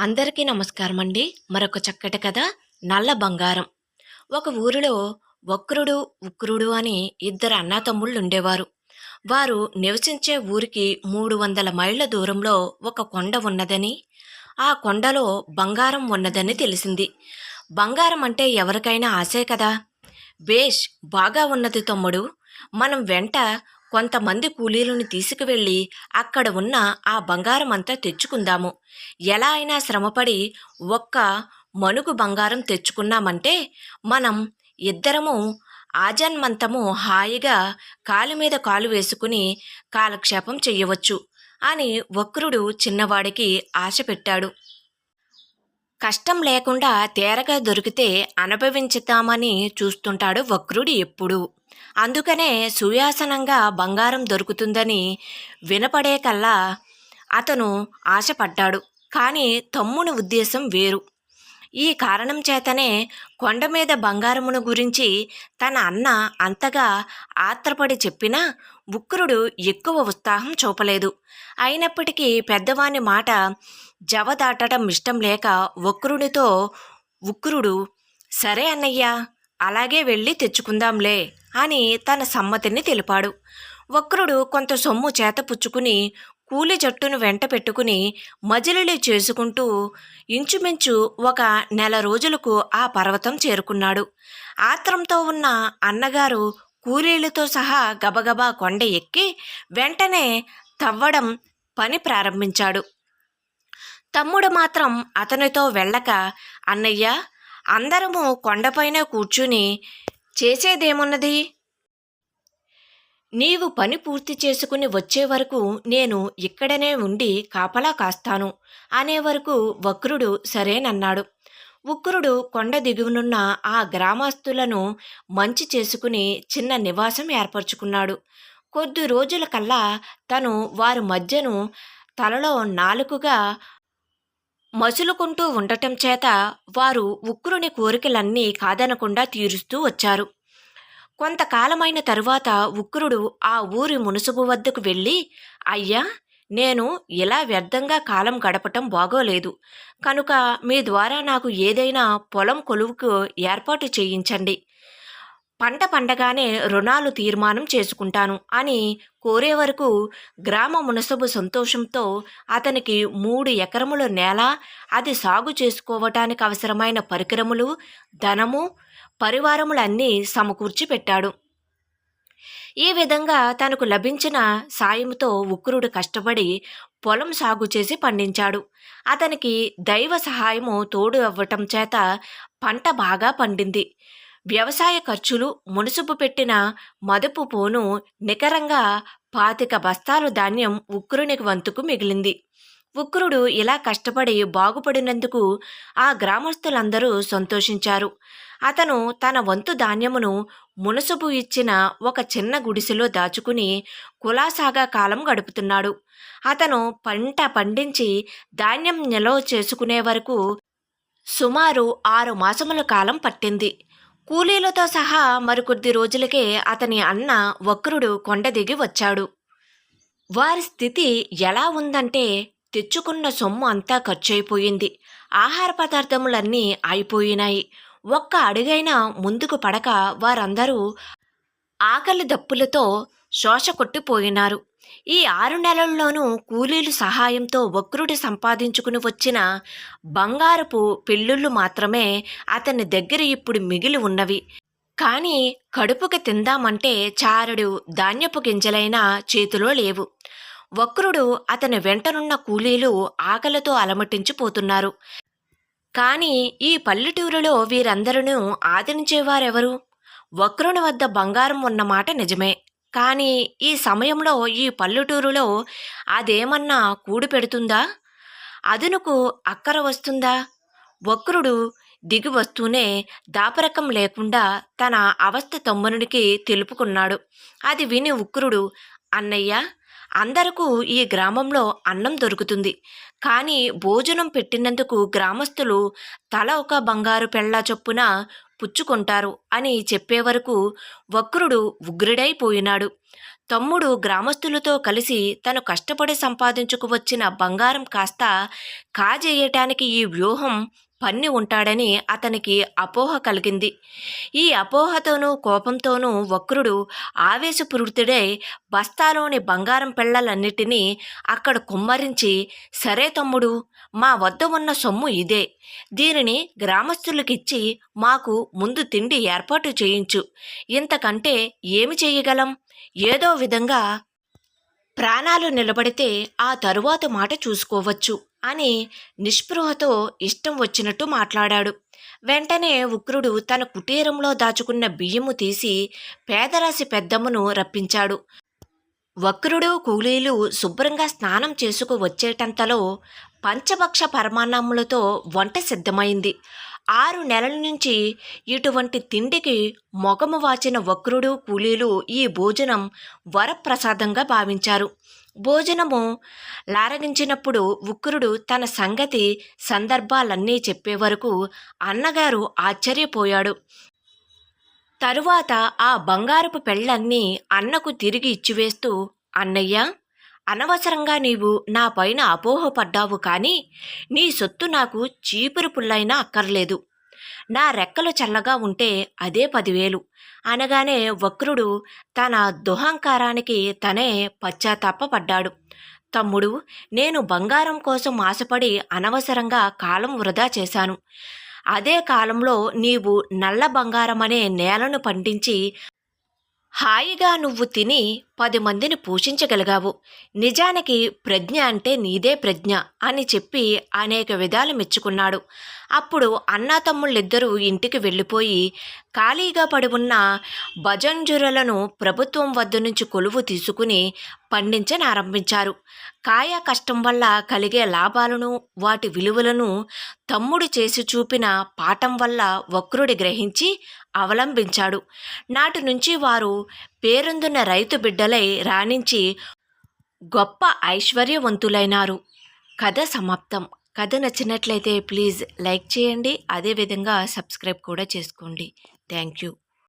అందరికీ నమస్కారం అండి మరొక చక్కటి కథ నల్ల బంగారం. ఒక ఊరిలో వక్రుడు ఉక్రుడు అని ఇద్దరు అన్నాతమ్ముళ్ళు ఉండేవారు వారు నివసించే ఊరికి మూడు వందల మైళ్ళ దూరంలో ఒక కొండ ఉన్నదని ఆ కొండలో బంగారం ఉన్నదని తెలిసింది. బంగారం అంటే ఎవరికైనా ఆశే కదా? బేష్ బాగా ఉన్నది తమ్ముడు. మనం వెంట కొంతమంది కూలీలను తీసుకువెళ్ళి అక్కడ ఉన్న ఆ బంగారం అంతా తెచ్చుకుందాము. ఎలా అయినా శ్రమపడి ఒక్క మనుగు బంగారం తెచ్చుకున్నామంటే మనం ఇద్దరము ఆజన్మంతము హాయిగా కాలు మీద కాలు వేసుకుని కాలక్షేపం చెయ్యవచ్చు అని వక్రుడు చిన్నవాడికి ఆశ పెట్టాడు. కష్టం లేకుండా తేరగా దొరికితే అనుభవించుతామని చూస్తుంటాడు వక్రుడు ఎప్పుడు. అందుకనే సుయాసనంగా బంగారం దొరుకుతుందని వినపడే కల్లా అతను ఆశపడ్డాడు. కానీ తమ్ముని ఉద్దేశం వేరు. ఈ కారణం చేతనే కొండ మీద బంగారమును గురించి తన అన్న అంతగా ఆత్రపడి చెప్పినా ఉక్రుడు ఎక్కువ ఉత్సాహం చూపలేదు. అయినప్పటికీ పెద్దవాని మాట జవదాటడం ఇష్టం లేక వక్రుడితో ఉక్రుడు సరే అన్నయ్య అలాగే వెళ్ళి తెచ్చుకుందాంలే. అని తన సమ్మతిని తెలిపాడు. వక్రుడు కొంత సొమ్ము చేత పుచ్చుకుని కూలి జట్టును వెంట పెట్టుకుని మజిలీలు చేసుకుంటూ ఇంచుమించు ఒక నెల రోజులకు ఆ పర్వతం చేరుకున్నాడు. ఆత్రంతో ఉన్న అన్నగారు కూలీలతో సహా గబగబా కొండ ఎక్కి వెంటనే తవ్వడం పని ప్రారంభించాడు. తమ్ముడు మాత్రం అతనితో వెళ్ళక అన్నయ్య అందరము కొండపైన కూర్చుని చేసేదేమున్నది? నీవు పని పూర్తి చేసుకుని వచ్చే వరకు నేను ఇక్కడనే ఉండి కాపలా కాస్తాను అనే వరకు వక్రుడు సరేనన్నాడు. ఉక్రుడు కొండ దిగువనున్న ఆ గ్రామస్తులను మంచి చేసుకుని చిన్న నివాసం ఏర్పరచుకున్నాడు. కొద్ది రోజుల కల్లా తను వారి మధ్యను తలలో నాలుకగా మసులుకుంటూ ఉండటం చేత వారు ఉక్రుని కోరికలన్నీ కాదనకుండా తీరుస్తూ వచ్చారు. కొంతకాలమైన తరువాత ఉక్రుడు ఆ ఊరి మునుసుబు వద్దకు వెళ్ళి అయ్యా నేను ఇలా వ్యర్థంగా కాలం గడపటం బాగోలేదు. కనుక మీ ద్వారా నాకు ఏదైనా పొలం కొలువుకు ఏర్పాటు చేయించండి. పంట పండగానే రుణాలు తీర్మానం చేసుకుంటాను అని కోరే వరకు గ్రామ మునసబు సంతోషంతో అతనికి మూడు ఎకరముల నేల అది సాగు చేసుకోవటానికి అవసరమైన పరికరములు ధనము పరివారములన్నీ సమకూర్చి పెట్టాడు. ఈ విధంగా తనకు లభించిన సాయంతో ఉక్రుడు కష్టపడి పొలం సాగు చేసి పండించాడు. అతనికి దైవ సహాయము తోడు అవ్వటం చేత పంట బాగా పండింది. వ్యవసాయ ఖర్చులు మునుసుపు పెట్టిన మదుపు పోను నికరంగా పాతిక బస్తాలు ధాన్యం ఉక్రునికి వంతుకు మిగిలింది. ఉక్రుడు ఇలా కష్టపడి బాగుపడినందుకు ఆ గ్రామస్తులందరూ సంతోషించారు. అతను తన వంతు ధాన్యమును మునసుపు ఇచ్చిన ఒక చిన్న గుడిసెలో దాచుకుని కులాసాగా కాలం గడుపుతున్నాడు. అతను పంట పండించి ధాన్యం నిల్వ చేసుకునే వరకు సుమారు ఆరు మాసముల కాలం పట్టింది. కూలీలతో సహా మరికొద్ది రోజులకే అతని అన్న వక్రుడు కొండ దిగి వచ్చాడు. వారి స్థితి ఎలా ఉందంటే తెచ్చుకున్న సొమ్ము అంతా ఖర్చయిపోయింది. ఆహార పదార్థములన్నీ అయిపోయినాయి. ఒక్క అడుగైనా ముందుకు పడక వారందరూ ఆకలి దప్పులతో శోష కొట్టిపోయినారు. ఈ ఆరు నెలల్లోనూ కూలీలు సహాయంతో వక్రుడి సంపాదించుకుని వచ్చిన బంగారపు పెళ్ళుళ్ళు మాత్రమే అతని దగ్గర ఇప్పుడు మిగిలి ఉన్నవి. కానీ కడుపుకి తిందామంటే చారుడు ధాన్యపు గింజలైనా చేతిలో లేవు. వక్రుడు అతని వెంటనున్న కూలీలు ఆకలితో అలమటించిపోతున్నారు. కానీ ఈ పల్లెటూరులో వీరందరూ ఆదరించేవారెవరు? వక్రుని వద్ద బంగారం ఉన్నమాట నిజమే. కానీ ఈ సమయంలో ఈ పల్లెటూరులో అదేమన్నా కూడు పెడుతుందా? అదునుకు అక్కర వస్తుందా? వక్రుడు దిగి వస్తూనే దాపరకం లేకుండా తన అవస్థ తమ్మునికి తెలుపుకున్నాడు. అది విని ఉక్రుడు అన్నయ్య అందరకు ఈ గ్రామంలో అన్నం దొరుకుతుంది. కానీ భోజనం పెట్టినందుకు గ్రామస్తులు తల ఒక బంగారు పెళ్ళ చొప్పున పుచ్చుకుంటారు అని చెప్పే వరకు వక్రుడు ఉగ్రుడైపోయినాడు. తమ్ముడు గ్రామస్తులతో కలిసి తను కష్టపడి సంపాదించుకు వచ్చిన బంగారం కాస్త కాజేయటానికి ఈ వ్యూహం పన్ని ఉంటాడని అతనికి అపోహ కలిగింది. ఈ అపోహతోనూ కోపంతోనూ వక్రుడు ఆవేశపూరితుడై బస్తాలోని బంగారం పిల్లలన్నిటినీ అక్కడ కుమ్మరించి సరే తమ్ముడు మా వద్ద ఉన్న సొమ్ము ఇదే. దీనిని గ్రామస్తులకిచ్చి మాకు ముందు తిండి ఏర్పాటు చేయించు. ఇంతకంటే ఏమి చేయగలం ఏదో విధంగా ప్రాణాలు నిలబడితే ఆ తరువాత మాట చూసుకోవచ్చు. అని నిస్పృహతో ఇష్టం వచ్చినట్టు మాట్లాడాడు. వెంటనే ఉగ్రుడు తన కుటీరంలో దాచుకున్న బియ్యము తీసి పేదరాశి పెద్దమ్మను రప్పించాడు. వక్రుడు కూలీలు శుభ్రంగా స్నానం చేసుకు వచ్చేటంతలో పంచభక్ష పరమాన్నములతో వంట సిద్ధమైంది. ఆరు నెలల నుంచి ఇటువంటి తిండికి మొగము వాచిన వక్రుడు కూలీలు ఈ భోజనం వరప్రసాదంగా భావించారు. భోజనము లారగించినప్పుడు ఉక్రుడు తన సంగతి సందర్భాలన్నీ చెప్పే వరకు అన్నగారు ఆశ్చర్యపోయాడు. తరువాత ఆ బంగారపు పెళ్ళన్నీ అన్నకు తిరిగి ఇచ్చివేస్తూ అన్నయ్య అనవసరంగా నీవు నా పైన అపోహపడ్డావు కానీ నీ సొత్తు నాకు చీపురు పుల్లైనా అక్కర్లేదు. నా రెక్కలు చల్లగా ఉంటే అదే పదివేలు. అనగానే వక్రుడు తన దుహంకారానికి తనే పశ్చాత్తాపడ్డాడు తమ్ముడు నేను బంగారం కోసం ఆశపడి అనవసరంగా కాలం వృధా చేశాను. అదే కాలంలో నీవు నల్ల బంగారం అనే నేలను పండించి హాయిగా నువ్వు తిని పది మందిని పోషించగలిగావు. నిజానికి ప్రజ్ఞ అంటే నీదే ప్రజ్ఞ అని చెప్పి అనేక విధాలు మెచ్చుకున్నాడు. అప్పుడు అన్నా తమ్ముళ్ళిద్దరూ ఇంటికి వెళ్ళిపోయి ఖాళీగా పడి ఉన్న భజంజురలను ప్రభుత్వం వద్ద నుంచి కొలువు తీసుకుని పండించనారంభించారు కాయ కష్టం వల్ల కలిగే లాభాలను వాటి విలువలను తమ్ముడు చేసి చూపిన పాఠం వల్ల వక్రుడి గ్రహించి అవలంబించాడు. నాటి నుంచి వారు పేరొందున రైతు బిడ్డలు రాణించి గొప్ప ఐశ్వర్యవంతులైనారు. కథ సమాప్తం. కథ నచ్చినట్లయితే ప్లీజ్ లైక్ చేయండి. అదేవిధంగా సబ్స్క్రైబ్ కూడా చేసుకోండి. Thank you.